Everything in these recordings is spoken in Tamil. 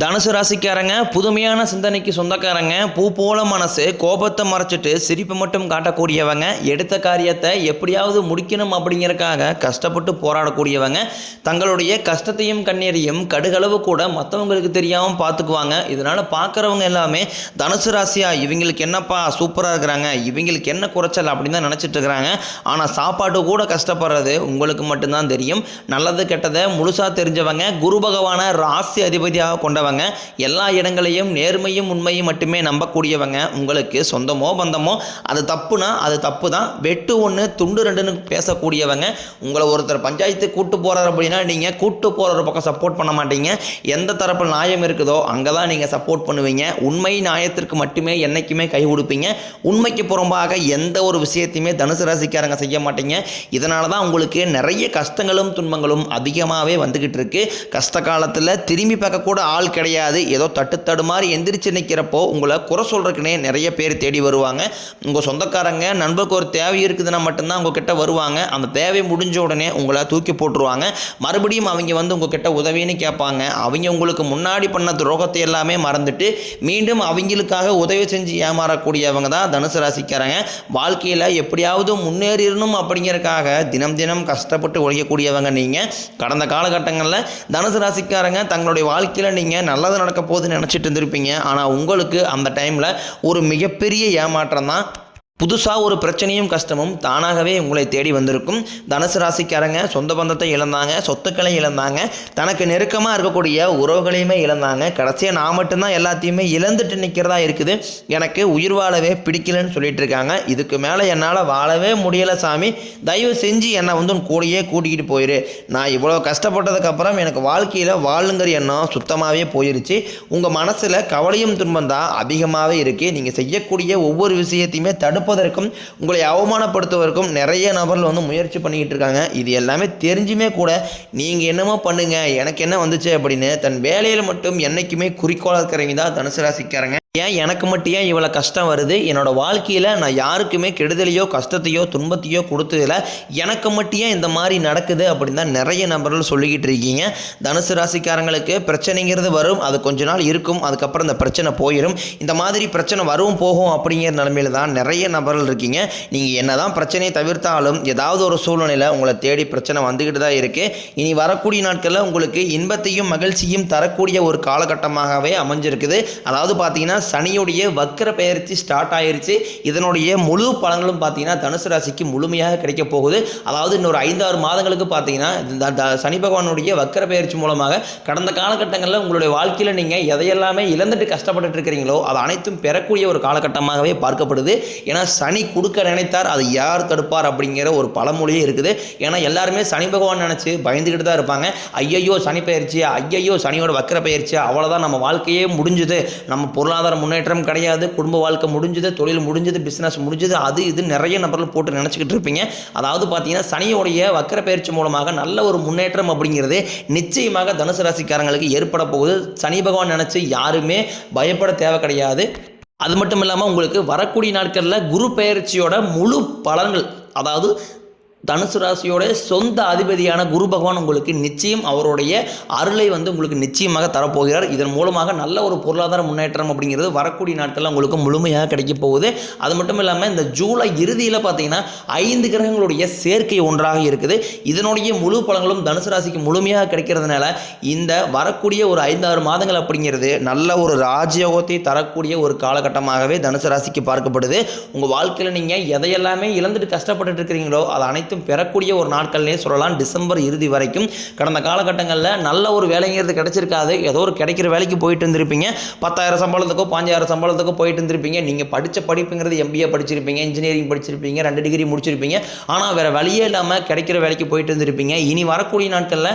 தனுசு ராசிக்காரங்க புதுமையான சிந்தனைக்கு சொந்தக்காரங்க பூ போல மனசு கோபத்தை மறைச்சிட்டு சிரிப்பு மட்டும் காட்டக்கூடியவங்க எடுத்த காரியத்தை எப்படியாவது முடிக்கணும் அப்படிங்கிறக்காக கஷ்டப்பட்டு போராடக்கூடியவங்க தங்களுடைய கஷ்டத்தையும் கண்ணீரையும் கடுகளவு கூட மற்றவங்களுக்கு தெரியாமல் பார்த்துக்குவாங்க இதனால் பார்க்குறவங்க எல்லாமே தனுசு ராசியா இவங்களுக்கு என்னப்பா சூப்பராக இருக்கிறாங்க இவங்களுக்கு என்ன குறைச்சல் அப்படின்னு தான் நினச்சிட்டு இருக்கிறாங்க. ஆனால் சாப்பாடு கூட கஷ்டப்படுறது உங்களுக்கு மட்டும்தான் தெரியும். நல்லது கெட்டதை முழுசாக தெரிஞ்சவங்க குரு பகவானை ராசி அதிபதியாக கொண்ட கொண்டவங்க. எல்லா இடங்களையும் நேர்மையும் உண்மையும் மட்டுமே நம்பக்கூடியவங்க. உங்களுக்கு சொந்தமோ பந்தமோ அது தப்புனா அது தப்பு தான் வெட்டு ஒன்று துண்டு ரெண்டுன்னு பேசக்கூடியவங்க. உங்களை ஒருத்தர் பஞ்சாயத்து கூட்டு போகிறார் அப்படின்னா நீங்கள் கூட்டு போகிற பக்கம் சப்போர்ட் பண்ண மாட்டீங்க. எந்த தரப்பில் நியாயம் இருக்குதோ அங்கே தான் நீங்கள் சப்போர்ட் பண்ணுவீங்க. உண்மை நியாயத்திற்கு மட்டுமே என்றைக்குமே கை கொடுப்பீங்க உண்மைக்கு புறம்பாக எந்த ஒரு விஷயத்தையுமே தனுசு ராசிக்காரங்க செய்ய மாட்டீங்க. இதனால தான் உங்களுக்கு நிறைய கஷ்டங்களும் துன்பங்களும் அதிகமாகவே வந்துக்கிட்டு இருக்கு. கஷ்ட காலத்தில் திரும்பி பார்க்கக்கூட ஆள் ஆள் கிடையாது. ஏதோ தட்டு தடுமாறி மாதிரி எந்திரிச்சு நிற்கிறப்போ உங்களை குறை சொல்கிறதுக்குனே நிறைய பேர் தேடி வருவாங்க. உங்கள் சொந்தக்காரங்க நண்பருக்கு ஒரு தேவை இருக்குதுன்னா மட்டும்தான் உங்ககிட்ட வருவாங்க. அந்த தேவை முடிஞ்ச உடனே உங்களை தூக்கி போட்டுருவாங்க. மறுபடியும் அவங்க வந்து உங்ககிட்ட உதவின்னு கேட்பாங்க. அவங்க உங்களுக்கு முன்னாடி பண்ண துரோகத்தை எல்லாமே மறந்துட்டு மீண்டும் அவங்களுக்காக உதவி செஞ்சு ஏமாறக்கூடியவங்க தான் தனுசு ராசிக்காரங்க. வாழ்க்கையில் எப்படியாவது முன்னேறிடணும் அப்படிங்கிறதுக்காக தினம் தினம் கஷ்டப்பட்டு உழைக்கக்கூடியவங்க நீங்கள் கடந்த காலகட்டங்களில் தனுசு ராசிக்காரங்க தங்களுடைய வாழ்க்கையில் நீங்கள் நல்லது நடக்க போகுதுன்னு நினச்சிட்டு இருந்திருப்பீங்க. ஆனால் உங்களுக்கு அந்த டைமில் ஒரு மிகப்பெரிய ஏமாற்றம் தான் புதுசாக ஒரு பிரச்சனையும் கஷ்டமும் தானாகவே உங்களை தேடி வந்திருக்கும். தனுசு ராசிக்காரங்க சொந்த பந்தத்தை இழந்தாங்க சொத்துக்களை இழந்தாங்க தனக்கு நெருக்கமாக இருக்கக்கூடிய உறவுகளையுமே இழந்தாங்க. கடைசியாக நான் மட்டும்தான் எல்லாத்தையுமே இழந்துட்டு நிற்கிறதா இருக்குது. எனக்கு உயிர் வாழவே பிடிக்கலன்னு சொல்லிட்டு இருக்காங்க. இதுக்கு மேலே என்னால் வாழவே முடியலை சாமி. தயவு செஞ்சு என்னை வந்து உன் கூடயே கூட்டிகிட்டு போயிரு. நான் இவ்வளோ கஷ்டப்பட்டதுக்கப்புறம் எனக்கு வாழ்க்கையில் வாழுங்கிற எண்ணம் சுத்தமாகவே போயிருச்சு. உங்கள் மனசில் கவலையும் துன்பம் தான் அதிகமாகவே இருக்குது நீங்கள் செய்யக்கூடிய ஒவ்வொரு விஷயத்தையுமே தடுப்பதற்கும் உங்களை அவமானப்படுத்துவதற்கும் நிறைய நபர்கள் வந்து முயற்சி பண்ணிக்கிட்டு இருக்காங்க. இது எல்லாமே தெரிஞ்சுமே கூட நீங்கள் என்னமோ பண்ணுங்கள் எனக்கு என்ன வந்துச்சு அப்படின்னு தன் வேலையில் மட்டும் என்றைக்குமே குறிக்கோளாக இருக்கிறவங்க தான் தனுசு ராசிக்காரங்க. ஏன் எனக்கு மட்டும் ஏன் இவ்வளோ கஷ்டம் வருது? என்னோடய வாழ்க்கையில் நான் யாருக்குமே கெடுதலையோ கஷ்டத்தையோ துன்பத்தையோ கொடுத்ததில்ல. எனக்கு மட்டும் ஏன் இந்த மாதிரி நடக்குது அப்படின்னு தான் நிறைய நபர்கள் சொல்லிக்கிட்டு இருக்கீங்க. தனுசு ராசிக்காரங்களுக்கு பிரச்சனைங்கிறது வரும். அது கொஞ்ச நாள் இருக்கும். அதுக்கப்புறம் இந்த பிரச்சனை போயிடும் இந்த மாதிரி பிரச்சனை வரும் போகும் அப்படிங்கிற நிலமையில தான் நிறைய நபர்கள் இருக்கீங்க. நீங்கள் என்ன தான் பிரச்சனையை தவிர்த்தாலும் ஏதாவது ஒரு சூழ்நிலையில் உங்களை தேடி பிரச்சனை வந்துக்கிட்டு தான் இருக்குது இனி வரக்கூடிய நாட்களில் உங்களுக்கு இன்பத்தையும் மகிழ்ச்சியும் தரக்கூடிய ஒரு காலகட்டமாகவே அமைஞ்சிருக்குது. அதாவது பார்த்தீங்கன்னா சனியுடைய வக்கர பெயர்ச்சி ஸ்டார்ட் ஆயிருச்சு. இதனுடைய முழு பலன்களும் பார்த்தீங்கன்னா தனுசு ராசிக்கு முழுமையாக கிடைக்க போகுது. அதாவது இன்னொரு ஐந்தாறு மாதங்களுக்கு பார்த்தீங்கன்னா இந்த த- சனி பகவானுடைய வக்கர பெயர்ச்சி மூலமாக கடந்த காலகட்டங்களில் உங்களுடைய வாழ்க்கையில் நீங்கள் எதையெல்லாமே இழந்துட்டு கஷ்டப்பட்டுட்டு இருக்கிறீங்களோ அது அனைத்தும் பெறக்கூடிய ஒரு காலகட்டமாகவே பார்க்கப்படுது. ஏன்னா சனி கொடுக்க நினைத்தார் அது யார் தடுப்பார் அப்படிங்கிற ஒரு பழமொழியே இருக்குது. ஏன்னா எல்லாருமே சனி பகவான் நினச்சி பயந்துக்கிட்டு தான் இருப்பாங்க. ஐயையோ சனி பயிற்சி ஐயையோ சனியோட வக்கர பயிற்சி அவ்வளோதான் நம்ம வாழ்க்கையே முடிஞ்சுது. நம்ம பொருளாதார முன்னேற்றம் கிடையாது குடும்ப வாழ்க்கை முடிஞ்சது தொழில் முடிஞ்சது பிஸ்னஸ் முடிஞ்சது அது இது நிறைய நபர்கள் போட்டு நினச்சிக்கிட்டு இருப்பீங்க. அதாவது பார்த்தீங்கன்னா சனியோடைய வக்கர பயிற்சி மூலமாக நல்ல ஒரு முன்னேற்றம் அப்படிங்கிறது நிச்சயமாக தனுசு ராசிக்காரங்களுக்கு ஏற்பட போகுது. சனி பகவான் நினச்சி யாருமே பயப்பட தேவை கிடையாது. அது மட்டும் இல்லாமல் உங்களுக்கு வரக்கூடிய நாட்களில் குரு பெயர்ச்சியோட முழு பலன்கள் அதாவது தனுசு ராசியோட சொந்த அதிபதியான குரு பகவான் உங்களுக்கு நிச்சயம் அவருடைய அருளை வந்து உங்களுக்கு நிச்சயமாக தரப்போகிறார். இதன் மூலமாக நல்ல ஒரு பொருளாதார முன்னேற்றம் அப்படிங்கிறது வரக்கூடிய நாட்களில் உங்களுக்கு முழுமையாக கிடைக்க போகுது. அது மட்டும் இல்லாமல் இந்த ஜூலை இறுதியில் பார்த்தீங்கன்னா ஐந்து கிரகங்களுடைய சேர்க்கை ஒன்றாக இருக்குது. இதனுடைய முழு பலங்களும் தனுசு ராசிக்கு முழுமையாக கிடைக்கிறதுனால இந்த வரக்கூடிய ஒரு ஐந்தாறு மாதங்கள் அப்படிங்கிறது நல்ல ஒரு ராஜயோகத்தை தரக்கூடிய ஒரு காலகட்டமாகவே தனுசு ராசிக்கு பார்க்கப்படுது. உங்கள் வாழ்க்கையில் நீங்கள் எதையெல்லாமே இழந்துட்டு கஷ்டப்பட்டுட்டு இருக்கிறீங்களோ அது அனைத்து அனைத்தும் பெறக்கூடிய ஒரு நாட்கள்னே சொல்லலாம். டிசம்பர் இறுதி வரைக்கும் கடந்த காலகட்டங்களில் நல்ல ஒரு வேலைங்கிறது கிடைச்சிருக்காது. ஏதோ ஒரு கிடைக்கிற வேலைக்கு போயிட்டு இருந்திருப்பீங்க. பத்தாயிரம் சம்பளத்துக்கோ பாஞ்சாயிரம் சம்பளத்துக்கோ போயிட்டு இருந்திருப்பீங்க. நீங்கள் படித்த படிப்புங்கிறது எம்பிஏ படிச்சிருப்பீங்க. இன்ஜினியரிங் படிச்சிருப்பீங்க. ரெண்டு டிகிரி முடிச்சிருப்பீங்க. ஆனால் வேறு வழியே இல்லாமல் கிடைக்கிற வேலைக்கு போயிட்டு இருந்திருப்பீங்க. இனி வரக்கூடிய நாட்களில்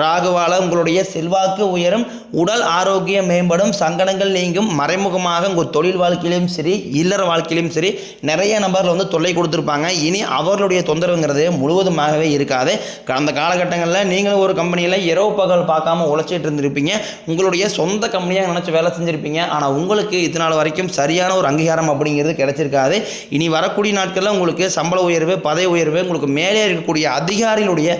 ராகுவால உங்களுடைய செல்வாக்கு உயரும் உடல் ஆரோக்கியம் மேம்படும் சங்கடங்கள் நீங்கும் மறைமுகமாக உங்கள் தொழில் வாழ்க்கையிலும் சரி இல்லற வாழ்க்கையிலும் சரி நிறைய நபர்கள் வந்து தொல்லை கொடுத்துருப்பாங்க. இனி அவர்களுடைய தொந்தரவுங்கிறது முழுவதுமாகவே இருக்காது. கடந்த காலகட்டங்களில் நீங்களும் ஒரு கம்பெனியில் இரவு பகல் பார்க்காம உழைச்சிட்டு இருந்திருப்பீங்க. உங்களுடைய சொந்த கம்பெனியாக நினச்சி வேலை செஞ்சுருப்பீங்க. ஆனால் உங்களுக்கு இது நாள் வரைக்கும் சரியான ஒரு அங்கீகாரம் அப்படிங்கிறது கிடைச்சிருக்காது. இனி வரக்கூடிய நாட்களில் உங்களுக்கு சம்பள உயர்வு பதவி உயர்வு உங்களுக்கு மேலே இருக்கக்கூடிய அதிகாரிகளுடைய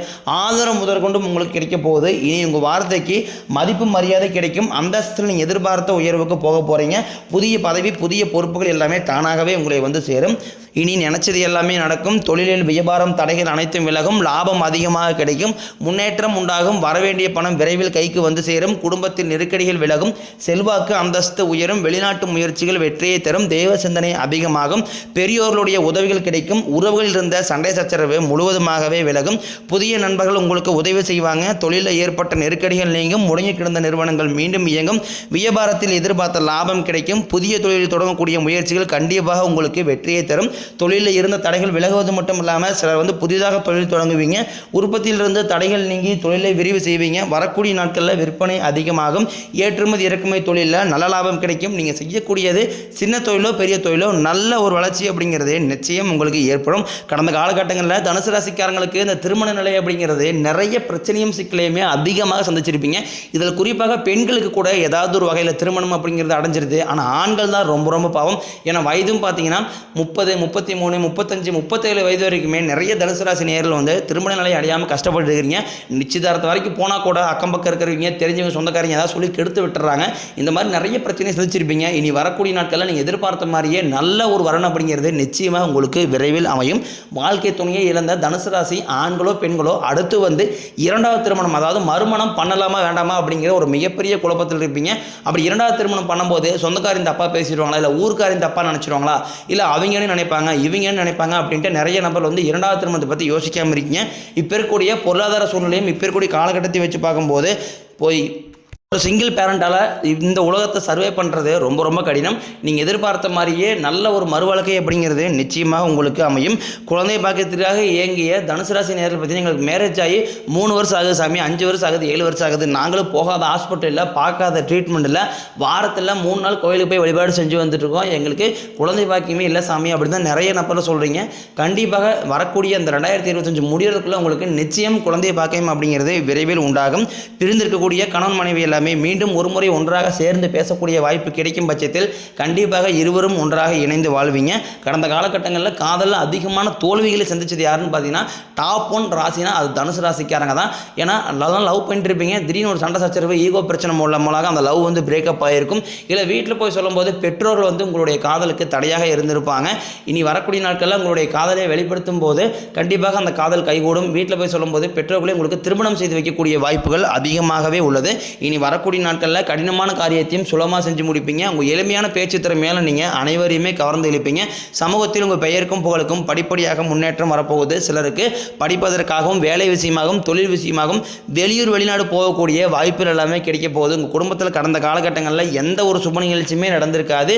ஆதரவு முதற்கொண்டும் உங்களுக்கு கிடைக்க போகுது. இனி உங்கள் வார்த்தைக்கு மதிப்பு மரியாதை கிடைக்கும். அந்தஸ்தில் நீங்கள் எதிர்பார்த்த உயர்வுக்கு போக போகிறீங்க புதிய பதவி புதிய பொறுப்புகள் எல்லாமே தானாகவே உங்களை வந்து சேரும். இனி நினைச்சது எல்லாமே நடக்கும். தொழிலில் வியாபாரம் தடைகள் அனைத்தும் விலகும். லாபம் அதிகமாக கிடைக்கும். முன்னேற்றம் உண்டாகும். வரவேண்டிய பணம் விரைவில் கைக்கு வந்து சேரும். குடும்பத்தில் நெருக்கடிகள் விலகும். செல்வாக்கு அந்தஸ்து உயரும். வெளிநாட்டு முயற்சிகள் வெற்றியை தரும். தெய்வ சிந்தனை அதிகமாகும். பெரியோர்களுடைய உதவிகள் கிடைக்கும். உறவுகளில் இருந்த சண்டை சச்சரவு முழுவதுமாகவே விலகும். புதிய நண்பர்கள் உங்களுக்கு உதவி செய்வாங்க. தொழிலில் ஏற்பட்ட நெருக்கடிகள் நீங்கும். முடங்கி கிடந்த நிறுவனங்கள் மீண்டும் இயங்கும். வியாபாரத்தில் எதிர்பார்த்த லாபம் கிடைக்கும். புதிய தொழிலில் தொடங்கக்கூடிய முயற்சிகள் கண்டிப்பாக உங்களுக்கு வெற்றியை தரும். தொழிலில் இருந்த தடைகள் விலகுவது மட்டும் இல்லாமல் சிலர் வந்து புதிதாக தொழில் தொடங்குவீங்க. உற்பத்தியிலிருந்து தடைகள் நீங்கி தொழிலை விரிவு செய்வீங்க. வரக்கூடிய நாட்களில் விற்பனை அதிகமாகும். ஏற்றுமதி இறக்குமதி தொழிலில் நல்ல லாபம் கிடைக்கும். நீங்கள் செய்யக்கூடியது சின்ன தொழிலோ பெரிய தொழிலோ நல்ல ஒரு வளர்ச்சி அப்படிங்கிறது நிச்சயம் உங்களுக்கு ஏற்படும். கடந்த காலகட்டங்களில் தனுசு ராசிக்காரங்களுக்கு இந்த திருமண நிலை அப்படிங்கிறது நிறைய பிரச்சனையும் சிக்கலையுமே அதிகமாக சந்திச்சிருப்பீங்க. இதில் குறிப்பாக பெண்களுக்கு கூட ஏதாவது ஒரு வகையில் திருமணம் அப்படிங்கிறது அடைஞ்சிருது. ஆனால் ஆண்கள் தான் ரொம்ப ரொம்ப பாவம். ஏன்னா வயதும் பார்த்தீங்கன்னா முப்பது முப்பத்தி மூணு முப்பத்தஞ்சு முப்பத்தேழு வயது வரைக்குமே நிறைய தனுசு ராசி நேரில் வந்து திருமண நிலையை அடையாமல் கஷ்டப்பட்டு இருக்கிறீங்க. நிச்சயதார்த்தம் வரைக்கும் போனால் கூட அக்கம் பக்கம் இருக்கிறவங்க தெரிஞ்சவங்க சொந்தக்காரங்க ஏதாவது சொல்லி கெடுத்து விட்டுறாங்க. இந்த மாதிரி நிறைய பிரச்சனையை சந்திச்சிருப்பீங்க. இனி வரக்கூடிய நாட்களில் நீங்கள் எதிர்பார்த்த மாதிரியே நல்ல ஒரு வரணும் அப்படிங்கிறது நிச்சயமாக உங்களுக்கு விரைவில் அமையும். வாழ்க்கை துணையை இழந்த தனுசு ராசி ஆண்களோ பெண்களோ அடுத்து வந்து இரண்டாவது திருமணம் அதாவது மறுமணம் பண்ணலாமா வேண்டாமா அப்படிங்கிற ஒரு மிகப்பெரிய குழப்பத்தில் இருப்பீங்க. அப்படி இரண்டாவது திருமணம் பண்ணும்போது சொந்தக்காரின் தப்பாக பேசிடுவாங்களா? இல்லை ஊர்க்காரின் தப்பாக நினச்சிடுவாங்களா இல்லை அவங்கன்னு நினைப்பாங்க. இவங்க என்ன நினைப்பாங்க அப்படின்ட்டு நிறைய நபர் வந்து இரண்டாவது திருமணத்தை பற்றி யோசிக்காமல் இருக்கீங்க. இப்போ இருக்கக்கூடிய பொருளாதார சூழ்நிலையும் இப்போ இருக்கக்கூடிய காலகட்டத்தை வச்சு பார்க்கும்போது போய் ஸோ சிங்கிள் பேரண்டால் இந்த உலகத்தை சர்வே பண்ணுறது ரொம்ப ரொம்ப கடினம். நீங்கள் எதிர்பார்த்த மாதிரியே நல்ல ஒரு மறுவழக்கை அப்படிங்கிறது நிச்சயமாக உங்களுக்கு அமையும். குழந்தை பாக்கியத்திற்காக இயங்கிய தனுசு ராசி நேரில் பார்த்தீங்கன்னா எங்களுக்கு மேரேஜ் ஆகி மூணு வருஷம் ஆகுது சாமி அஞ்சு வருஷம் ஆகுது ஏழு வருஷம் ஆகுது. நாங்களும் போகாத ஹாஸ்பிட்டலில் பார்க்காத ட்ரீட்மெண்ட்டில் வாரத்தில் மூணு நாள் கோயிலுக்கு போய் வழிபாடு செஞ்சு வந்துட்டு இருக்கோம். எங்களுக்கு குழந்தை பாக்கியமே இல்லை சாமி அப்படின்னு தான் நிறைய நபர் சொல்கிறீங்க கண்டிப்பாக வரக்கூடிய அந்த ரெண்டாயிரத்தி இருபத்தஞ்சு முடியறதுக்குள்ளே உங்களுக்கு நிச்சயம் குழந்தை பாக்கியம் அப்படிங்கிறது விரைவில் உண்டாகும். பிரிந்திருக்கக்கூடிய கணவன் மனைவி எல்லாம் மீண்டும் ஒரு முறை ஒன்றாக சேர்ந்து பேசக்கூடிய வாய்ப்பு கிடைக்கும் பட்சத்தில் கண்டிப்பாக இருவரும் ஒன்றாக இணைந்து வாழ்வீங்க. கடந்த காலகட்டங்களில் காதலில் அதிகமான தோல்விகளை சந்திச்சது யாருன்னு பார்த்தீங்கன்னா டாப் ஒன் ராசினா அது தனுசு ராசிக்காரங்க தான். ஏன்னா நல்லா லவ் பண்ணிட்டுருப்பீங்க. திடீர்னு ஒரு சண்டை சச்சரவு ஈகோ பிரச்சனை மூலமாக அந்த லவ் வந்து பிரேக்கப் ஆகிருக்கும் இல்லை வீட்டில் போய் சொல்லும்போது பெற்றோர்கள் வந்து உங்களுடைய காதலுக்கு தடையாக இருந்திருப்பாங்க. இனி வரக்கூடிய நாட்களில் உங்களுடைய காதலை வெளிப்படுத்தும் போது கண்டிப்பாக அந்த காதல் கைகூடும். வீட்டில் போய் சொல்லும்போது பெற்றோர்களே உங்களுக்கு திருமணம் செய்து வைக்கக்கூடிய வாய்ப்புகள் அதிகமாகவே உள்ளது. இனி வரக்கூடிய நாட்களில் கடினமான காரியத்தையும் சுலமாக செஞ்சு முடிப்பீங்க. உங்கள் எளிமையான பேச்சு திறமையால் நீங்கள் அனைவரையுமே கவர்ந்து இழுப்பீங்க. சமூகத்தில் உங்கள் பெயருக்கும் புகழுக்கும் படிப்படியாக முன்னேற்றம் வரப்போகுது சிலருக்கு. படிப்பதற்காகவும் வேலை விஷயமாகவும் தொழில் விஷயமாகவும் வெளியூர் வெளிநாடு போகக்கூடிய வாய்ப்புகள் எல்லாமே கிடைக்க போகுது. உங்கள் குடும்பத்தில் கடந்த காலகட்டங்களில் எந்த ஒரு சுப நிகழ்ச்சியுமே நடந்திருக்காது.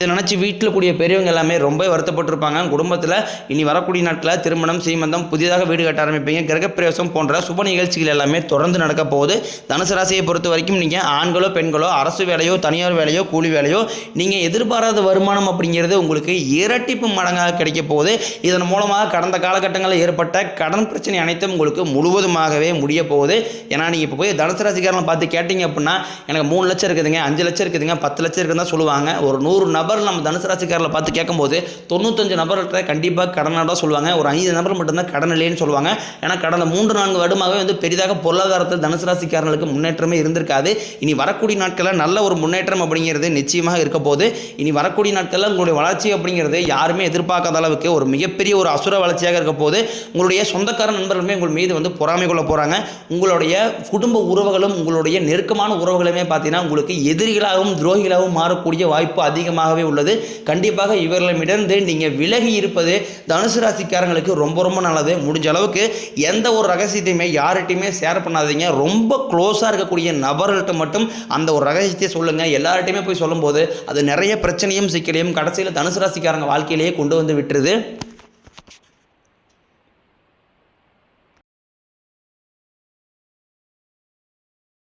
இதை நினச்சி வீட்டில் கூடிய பெரியவங்க எல்லாமே ரொம்ப வருத்தப்பட்டிருப்பாங்க. குடும்பத்தில் இனி வரக்கூடிய நாட்களில் திருமணம் சீமந்தம் புதிதாக வீடு கட்ட ஆரம்பிப்பீங்க. கிரகப்பிரவேசம் போன்ற சுப நிகழ்ச்சிகள் எல்லாமே தொடர்ந்து நடக்க போகுது. தனுசு ராசியை பொறுத்த வரைக்கும் நீங்கள் ஆண்களோ பெண்களோ அரசு வேலையோ தனியார் வேலையோ கூலி வேலையோ நீங்கள் எதிர்பாராத வருமானம் அப்படிங்கிறது உங்களுக்கு இரட்டிப்பு மடங்காக கிடைக்க போகுது. இதன் மூலமாக கடந்த காலகட்டங்களில் ஏற்பட்ட கடன் பிரச்சனை அனைத்தும் உங்களுக்கு முழுவதுமாகவே முடிய போகுது. ஏன்னா நீங்கள் இப்போ போய் தனுசு ராசிக்காரங்களை பார்த்து கேட்டிங்க அப்படின்னா எனக்கு மூணு லட்சம் இருக்குதுங்க அஞ்சு லட்சம் இருக்குதுங்க பத்து லட்சம் இருக்குதுன்னு தான் சொல்லுவாங்க. ஒரு நூறு நபர் நம்ம தனுசு ராசிக்காரில் பார்த்து கேட்கும்போது தொண்ணூத்தஞ்சு நபர்கிட்ட கண்டிப்பாக கடனாக சொல்லுவாங்க. ஒரு ஐந்து நபர் மட்டும்தான் கடன் இல்லைன்னு சொல்லுவாங்க. ஏன்னா கடந்த மூன்று நான்கு வருடமாகவே வந்து பெரிதாக பொருளாதாரத்தில் தனுசு ராசிக்காரர்களுக்கு முன்னேற்றமே இருந்திருக்காது. இனி வரக்கூடிய நாட்களில் நல்ல ஒரு முன்னேற்றம் அப்படிங்கிறது நிச்சயமாக இருக்க போது இனி வரக்கூடிய நாட்களில் உங்களுடைய வளர்ச்சி அப்படிங்கிறது யாருமே எதிர்பார்க்காத அளவுக்கு ஒரு மிகப்பெரிய ஒரு அசுர வளர்ச்சியாக இருக்க போது உங்களுடைய சொந்தக்கார நண்பர்களுமே உங்கள் மீது வந்து பொறாமை கொள்ள போகிறாங்க உங்களுடைய குடும்ப உறவுகளும் உங்களுடைய நெருக்கமான உறவுகளுமே பார்த்தீங்கன்னா உங்களுக்கு எதிரிகளாகவும் துரோகிகளாகவும் மாறக்கூடிய வாய்ப்பு அதிகமாக அதிகமாகவே உள்ளது. கண்டிப்பாக இவர்களிடமிருந்து நீங்கள் விலகி இருப்பது தனுசு ராசிக்காரங்களுக்கு ரொம்ப ரொம்ப நல்லது. முடிஞ்ச அளவுக்கு எந்த ஒரு ரகசியத்தையுமே யார்கிட்டையுமே ஷேர் பண்ணாதீங்க. ரொம்ப க்ளோஸாக இருக்கக்கூடிய நபர்கள்ட்ட மட்டும் அந்த ஒரு ரகசியத்தை சொல்லுங்கள் எல்லார்ட்டையுமே போய் சொல்லும்போது அது நிறைய பிரச்சனையும் சிக்கலையும் கடைசியில் தனுசு ராசிக்காரங்க வாழ்க்கையிலேயே கொண்டு வந்து விட்டுருது.